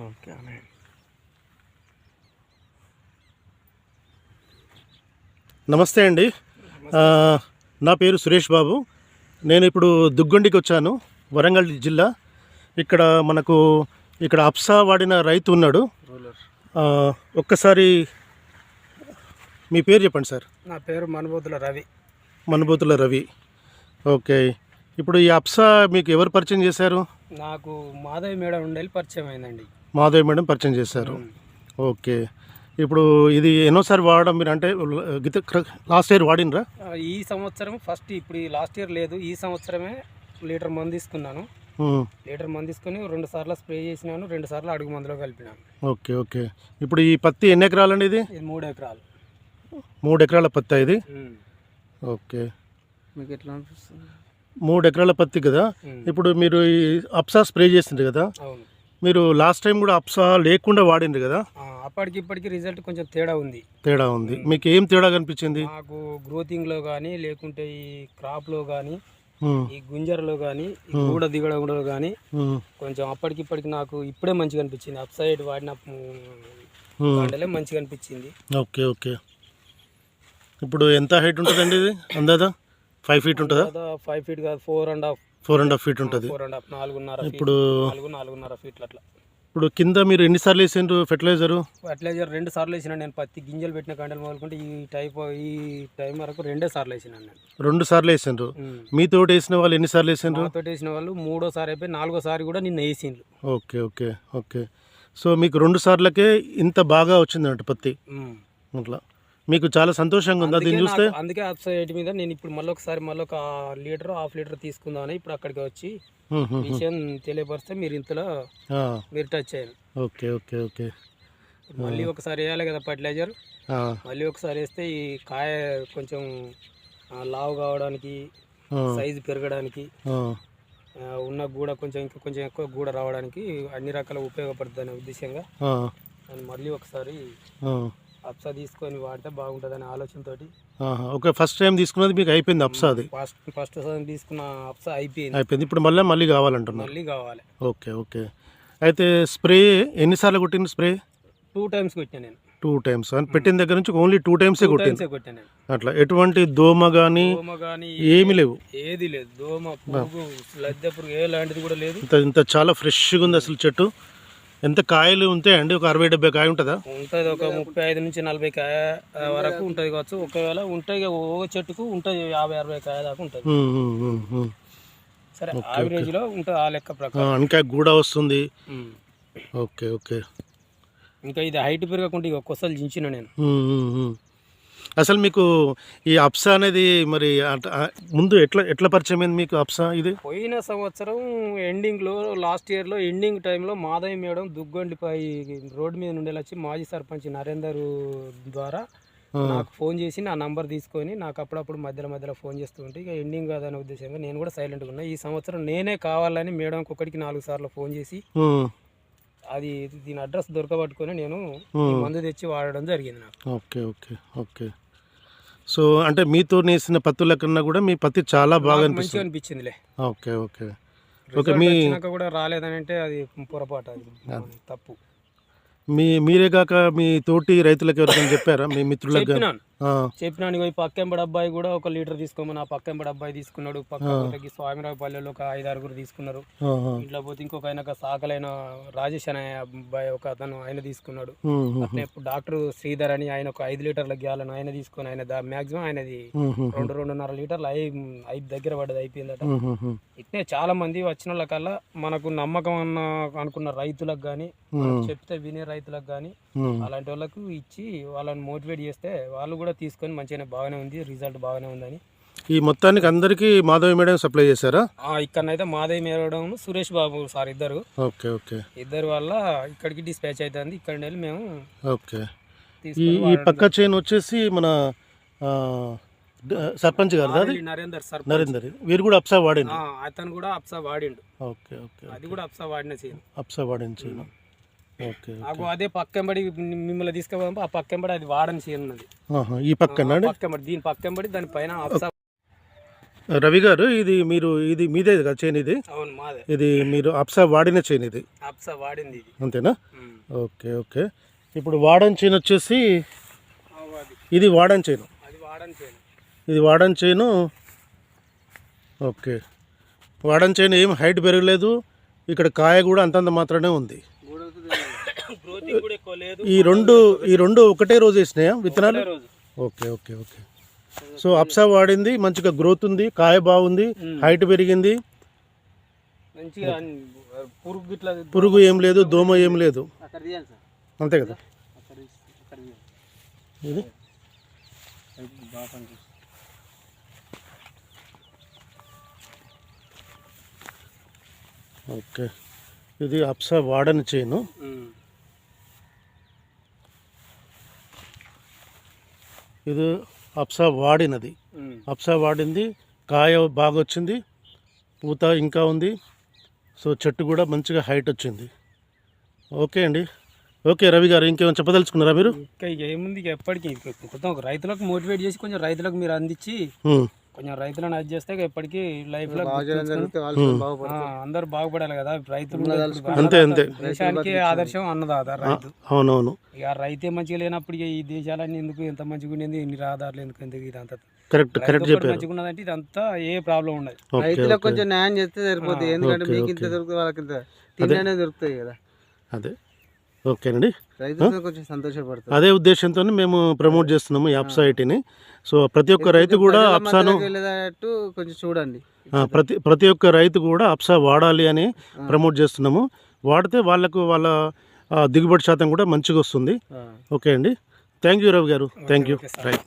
Okay అనే నమస్తే అండి. నా పేరు సురేష్ బాబు. నేను ఇప్పుడు దుగ్గొండికి వచ్చాను వరంగల్ జిల్లా. ఇక్కడ మనకు ఇక్కడ అప్సా వాడిన రైతు ఉన్నాడు. ఒక్కసారి మీ పేరు చెప్పండి సార్. నా పేరు మనుబోతుల రవి. మనుబోతుల రవి. ఓకే. ఇప్పుడు ఈ అప్సా మీకు ఎవరు పరిచయం చేశారు? నాకు మాధవి మేడం ఉండేది పరిచయం అయిందండి. మాధవ్ మేడం పరిచయం చేశారు. ఓకే. ఇప్పుడు ఇది ఎన్నోసారి వాడడం మీరు అంటే గీత లాస్ట్ ఇయర్ వాడినరా? ఈ సంవత్సరం ఫస్ట్ ఇప్పుడు ఈ లాస్ట్ ఇయర్ లేదు. ఈ సంవత్సరమే లీటర్ మందు తీసుకున్నాను. ఉమ్, లీటర్ మందు తీసుకొని రెండు సార్లు స్ప్రే చేసినాను. రెండు సార్లు అడుగు మందులో కలిపినాను. Okay okay. ఇప్పుడు ఈ పత్తి ఎన్ని ఎకరాలండి ఇది? ఇది మూడు ఎకరాలు. మూడు ఎకరాల పత్తి ఇది? ఉమ్. ఓకే. మీకు ఎట్లా అనిపిస్తుంది? మూడు ఎకరాల పత్తి కదా. ఇప్పుడు మీరు ఈ అప్సా స్ప్రే చేసిండ్రు కదా? అవును. మీరు లాస్ట్ టైం కూడా అప్సా లేకుండా వాడిండ్రు కదా? అప్పటికి ఇప్పటికి రిజల్ట్ కొంచెం తేడా ఉంది. తేడా ఉంది. మీకు ఏం తేడా కనిపించింది? నాకు గ్రోతింగ్లో కానీ లేకుంటే ఈ క్రాప్లో కానీ ఈ గుంజరలో కానీ గూడ దిగడంలో కానీ కొంచెం అప్పటికి ఇప్పటికి నాకు ఇప్పుడే మంచిగా అనిపించింది. అప్ సైడ్ వాడిన. పంటలే మంచిగా అనిపించింది. Okay okay. ఇప్పుడు ఎంత హైట్ ఉంటుందండి ఇది? అందాదా ఫైవ్ ఫీట్ ఉంటుందా? ఫైవ్ ఫీట్ కాదు four and half four and half feet ఉంటుంది. ఫోర్ అండ్ హాఫ్ నాలుగున్నర ఇప్పుడు నాలుగు నాలుగున్నర ఫీట్లు అట్లా ఇప్పుడు కింద మీరు ఎన్నిసార్లు వేసిండ్రు ఫెర్టిలైజరు ఫర్టిలైజర్ రెండు సార్లు వేసిన నేను. పత్తి గింజలు పెట్టిన కంటలు మొదలుకుంటే ఈ టైప్ ఈ టైం వరకు రెండే సార్లు వేసిన నేను. రెండు సార్లు వేసిండ్రు. మీతో వేసిన వాళ్ళు ఎన్నిసార్లు వేసిండ్రు? నాతో వేసిన వాళ్ళు మూడోసారి అయిపోయి నాలుగోసారి కూడా నిన్న వేసిండ్రు. Okay okay okay. సో మీకు రెండు సార్లకే ఇంత బాగా వచ్చిందంట పత్తి. అట్లా. మీకు చాలా సంతోషంగా ఉంది. అందుకే దీన్ని చూస్తే అందుకే అప్ సైడ్ మీద నేను ఇప్పుడు మళ్ళీ ఒకసారి మళ్ళీ ఒక లీటర్ హాఫ్ లీటర్ తీసుకుందామని ఇప్పుడు అక్కడికి వచ్చి. విషయం తెలియపరిస్తే మీరు ఇంతలో మీరు టచ్ అయ్యారు ఓకే ఓకే ఓకే. మళ్ళీ ఒకసారి వేయాలి కదా ఫర్టిలైజర్ మళ్ళీ ఒకసారి వేస్తే ఈ కాయ కొంచెం లావు కావడానికి సైజు పెరగడానికి ఉన్న గూడ కొంచెం ఇంకా కొంచెం ఎక్కువ గూడ రావడానికి అన్ని రకాల ఉపయోగపడుతుంది అనే ఉద్దేశంగా మళ్ళీ ఒకసారి. అప్సా తీసుకొని వాడితే బాగుంటుందనే ఆలోచనతోటి. ఆహా. ఓకే ఫస్ట్ టైం తీసుకున్నది మీకు అయిపోయింది అప్సా అది? ఫస్ట్ ఫస్ట్ తీసుకున్న అప్సా అయిపోయింది. అయిపోయింది. ఇప్పుడు మళ్ళీ మళ్ళీ కావాలంటున్నారు? మళ్ళీ కావాలి. Okay okay. అయితే స్ప్రే ఎన్నిసార్లు కొట్టింది స్ప్రే? టూ టైమ్స్ కొట్టాను నేను. Two times. అని పెట్టిన దగ్గర నుంచి ఓన్లీ టూ టైమ్సే కొట్టింది? అట్లా. ఎటువంటి దోమ కానీ దోమ కానీ ఏమీ లేవు? ఏది లేదు. దోమ పురుగు లద్దె పురుగు ఏ లాంటిది కూడా లేదు. ఇంత ఇంత చాలా ఫ్రెష్గా ఉంది అసలు చెట్టు. ఎంత కాయలు ఉంటాయండి ఒక అరవై డెబ్బై కాయ ఉంటుందా? ఉంటుంది. ఒక ముప్పై ఐదు నుంచి నలభై కాయ వరకు ఉంటుంది కావచ్చు. ఒకవేళ ఉంటాయి ఒక చెట్టుకు ఉంటుంది యాభై అరవై కాయ దాకా ఉంటుంది. సరే యావరేజ్లో ఉంటుంది ఆ లెక్క ప్రకారం. ఇంకా గూడ వస్తుంది. Okay okay. ఇంకా ఇది హైట్ పెరగకుండా ఇక కొసలు జించిన నేను. అసలు మీకు ఈ అప్సా అనేది మరి ముందు ఎట్లా ఎట్లా పరిచయం అయింది మీకు అప్సా ఇది? పోయిన సంవత్సరం ఎండింగ్లో లాస్ట్ ఇయర్లో ఎండింగ్ టైంలో మాధవి మేడం దుగ్గొండిపై రోడ్డు మీద నుండి వచ్చి మాజీ సర్పంచ్ నరేందర్ ద్వారా నాకు ఫోన్ చేసి నా నంబర్ తీసుకొని నాకు అప్పుడప్పుడు మధ్యలో మధ్యలో ఫోన్ చేస్తూ ఉంటే ఇక ఎండింగ్ కాదనే ఉద్దేశంగా నేను కూడా సైలెంట్గా ఉన్నా. ఈ సంవత్సరం నేనే కావాలని మేడంకి ఒకటికి నాలుగు సార్లు ఫోన్ చేసి అది దీని అడ్రస్ దొరకబట్టుకొని నేను ఈ మందు తెచ్చి వాడడం జరిగింది నాకు. Okay okay okay. సో అంటే మీతో నేసిన పత్తుల కన్నా కూడా మీ పత్తి చాలా బాగా మంచిగా అనిపించిందిలే. Okay okay. రిజల్ట్ వచ్చినాక కూడా రాలేదని అంటే అది పొరపాటు అది. తప్పు. మీ మీరే కాక మీ తోటి రైతులకు ఎవరికైనా చెప్పారా? మీ మిత్రులకు చెప్పినాను. చెప్పినాను ఈ పక్కెంబడి అబ్బాయి కూడా ఒక లీటర్ తీసుకోమని ఆ పక్కెంబడి అబ్బాయి తీసుకున్నాడు. పక్క పోతకి స్వామిరావు పల్లెలో ఒక ఐదు ఆరుగురు తీసుకున్నారు ఇంట్లో పోతే ఇంకొక ఆయన సాకలైన రాజేష్ అనే అబ్బాయి ఒక అతను ఆయన తీసుకున్నాడు. అట్లే డాక్టర్ శ్రీధర్ అని ఆయన ఒక ఐదు లీటర్ల గ్యాలను ఆయన తీసుకొని ఆయన మ్యాక్సిమం ఆయనది రెండు రెండున్నర లీటర్లు అయి ఐదు దగ్గర పడ్డది అయిపోయిందట. ఇట్నే చాలా మంది వచ్చిన వాళ్ళకల్లా మనకు నమ్మకం అన్న అనుకున్న రైతులకు కానీ చెప్తే వినే రైతులకు కానీ అలాంటి వాళ్ళకు ఇచ్చి వాళ్ళని మోటివేట్ చేస్తే వాళ్ళు కూడా తీసుకొని మంచిగానే బాగానే ఉంది రిజల్ట్ బాగానే ఉందని. ఈ మొత్తానికి అందరికీ మాధవి మేడం సప్లై చేశారా? ఇక్కడనైతే మాధవి మేరడం సురేష్ బాబు సార్ ఇద్దరు. Okay okay. ఇద్దరు వల్ల ఇక్కడికి డిస్పాచ్ అవుతుంది ఇక్కడ వెళ్ళి మేము ఓకే. ఈ పక్క చైన్ వచ్చేసి మన ఆ, సర్పంచ్ గారు అది. నరేందర్ సార్ నరేందర్ వీరు కూడా అప్సా వాడింది ఆ, అతను కూడా అప్సా వాడిండు. ఓకే ఓకే అది కూడా అప్సా వాడిన చేయను అప్సా వాడిన చైన్ నాకు అదే పక్కెంబడి మిమ్మల్ని తీసుకుపోదాం. ఆ పక్కెంబడి అది వాడని చేయనున్నది ఈ పక్కన పక్కెంబడి దీని పక్కెంబడి దాని పైన రవి గారు ఇది మీరు ఇది మీదే కదా చైన్ ఇది? అవును మాదే. ఇది మీరు అప్సా వాడిన చైన్ ఇది? అప్స వాడింది అంతేనా. Okay okay. ఇప్పుడు వాడన్ చైన్ వచ్చేసి ఇది వాడన్ చైన్. అది వాడని చేయను ఇది వాడన్ చైను. ఓకే. వాడన్ చైన్ ఏం హైట్ పెరగలేదు. ఇక్కడ కాయ కూడా అంతంత మాత్రమే ఉంది గ్రోతింగ్ కూడా ఎక్కువ లేదు ఈ రెండు ఈ రెండు ఒకటే రోజు వేసినాయా విత్తనాలు? Okay okay okay. సో అప్సా వాడింది మంచిగా గ్రోత్ ఉంది కాయ బాగుంది హైట్ పెరిగింది. పురుగు ఏం లేదు దోమ ఏం లేదు. అంతే కదా. ఇది. ఓకే. ఇది అప్సా వాడని చైను. ఇది అప్సా వాడినది. అప్సా వాడింది కాయ బాగా వచ్చింది పూత ఇంకా ఉంది. సో చెట్టు కూడా మంచిగా హైట్ వచ్చింది. ఓకే అండి. ఓకే రవి గారు ఇంకేమైనా చెప్పదలుచుకున్నారా మీరు? ఇంకా ఏముంది ఎప్పటికీ. కొంచెం రైతులకు మోటివేట్ చేసి కొంచెం రైతులకు మీరు అందించి కొంచెం రైతులను అది చేస్తే ఎప్పటికీ లైఫ్లో అందరూ బాగుపడాలి కదా రైతులు ఇప్పుడు అంతే అంతే. దేశానికి ఆదర్శం అన్నదాత రైతు. అవునవును. ఇక రైతే మంచిగా లేనప్పుడు ఈ దేశాలన్నీ ఎందుకు ఎంత మంచిగా ఉండేది ఇన్ని రహదారులు ఎందుకు ఎందుకు ఇదంతా కరెక్ట్ కరెక్ట్ రైతు ఒక్కడు చెప్పారు. మంచిగా ఉన్నదంటే ఇదంతా ఏ ప్రాబ్లం ఉండదు. రైతులకు కొంచెం న్యాయం చేస్తే సరిపోతుంది ఎందుకంటే మీకు ఇంత. దొరుకుతుంది వాళ్ళకి ఇంత దొరుకుతాయి కదా. అదే. ఓకేనండి. కొంచెం సంతోషపడతారు. అదే ఉద్దేశంతో మేము ప్రమోట్ చేస్తున్నాము ఈ అప్సా ఐటీని. సో ప్రతి ఒక్క రైతు కూడా అప్సాను కొంచెం చూడండి. ప్రతి ప్రతి ఒక్క రైతు కూడా అప్సా వాడాలి అని ప్రమోట్ చేస్తున్నాము. వాడితే వాళ్ళకు వాళ్ళ దిగుబడి శాతం కూడా మంచిగా వస్తుంది. ఓకే అండి. థ్యాంక్ యూ రవి గారు. Thank you. రైట్.